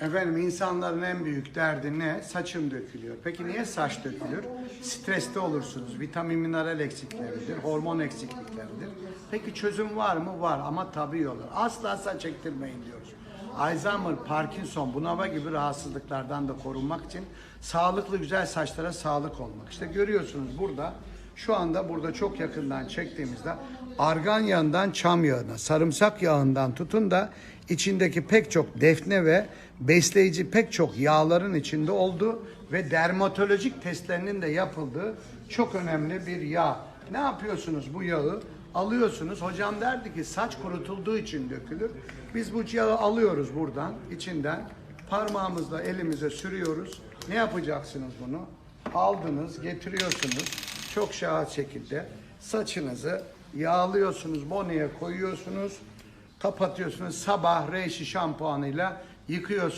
Efendim insanların en büyük derdi ne? Saçım dökülüyor. Peki niye saç dökülür? Streste olursunuz. Vitamin, mineral eksikleridir, hormon eksiklikleridir. Peki çözüm var mı? Var ama tabii yolu. Asla saç ektirmeyin diyoruz. Alzheimer, Parkinson, bunama gibi rahatsızlıklardan da korunmak için sağlıklı güzel saçlara sağlık olmak. İşte görüyorsunuz burada şu anda burada çok yakından çektiğimizde argan yağından çam yağına, sarımsak yağından tutun da içindeki pek çok defne ve besleyici pek çok yağların içinde olduğu ve dermatolojik testlerinin de yapıldığı çok önemli bir yağ. Ne yapıyorsunuz bu yağı? Alıyorsunuz. Hocam derdi ki saç kurutulduğu için dökülür. Biz bu yağı alıyoruz buradan, içinden. Parmağımızla elimize sürüyoruz. Ne yapacaksınız bunu? Aldınız, getiriyorsunuz. Çok şahit şekilde saçınızı yağlıyorsunuz, boneye koyuyorsunuz. Kapatıyorsunuz. Sabah reishi şampuanıyla yıkıyorsunuz.